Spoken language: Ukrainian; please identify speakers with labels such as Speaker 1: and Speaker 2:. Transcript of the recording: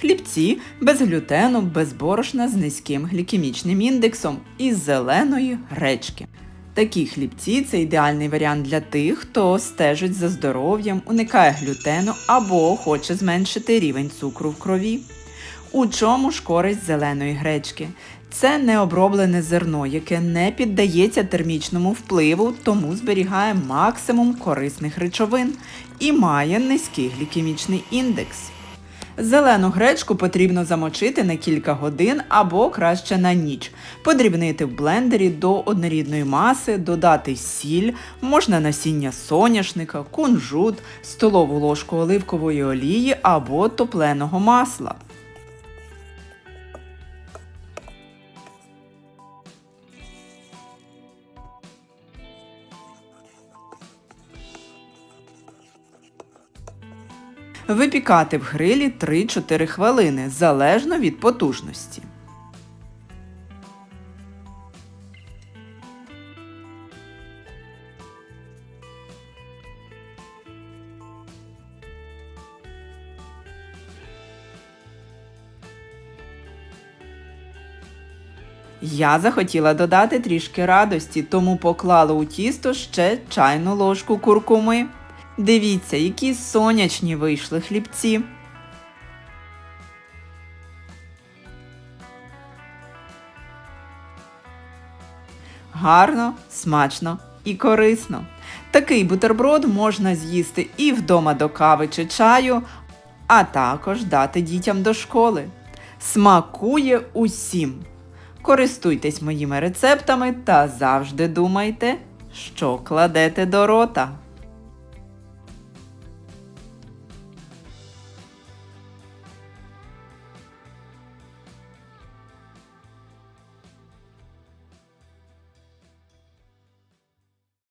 Speaker 1: Хлібці без глютену, без борошна з низьким глікемічним індексом із зеленої гречки. Такі хлібці це ідеальний варіант для тих, хто стежить за здоров'ям, уникає глютену або хоче зменшити рівень цукру в крові. У чому ж користь зеленої гречки? Це необроблене зерно, яке не піддається термічному впливу, тому зберігає максимум корисних речовин і має низький глікемічний індекс. Зелену гречку потрібно замочити на кілька годин або краще на ніч. Подрібнити в блендері до однорідної маси, додати сіль, можна насіння соняшника, кунжут, столову ложку оливкової олії або топленого масла. Випікати в грилі 3-4 хвилини залежно від потужності. Я захотіла додати трішки радості, тому поклала у тісто ще чайну ложку куркуми. Дивіться, які сонячні вийшли хлібці. Гарно, смачно і корисно. Такий бутерброд можна з'їсти і вдома до кави чи чаю, а також дати дітям до школи. Смакує усім. Користуйтесь моїми рецептами та завжди думайте, що кладете до рота.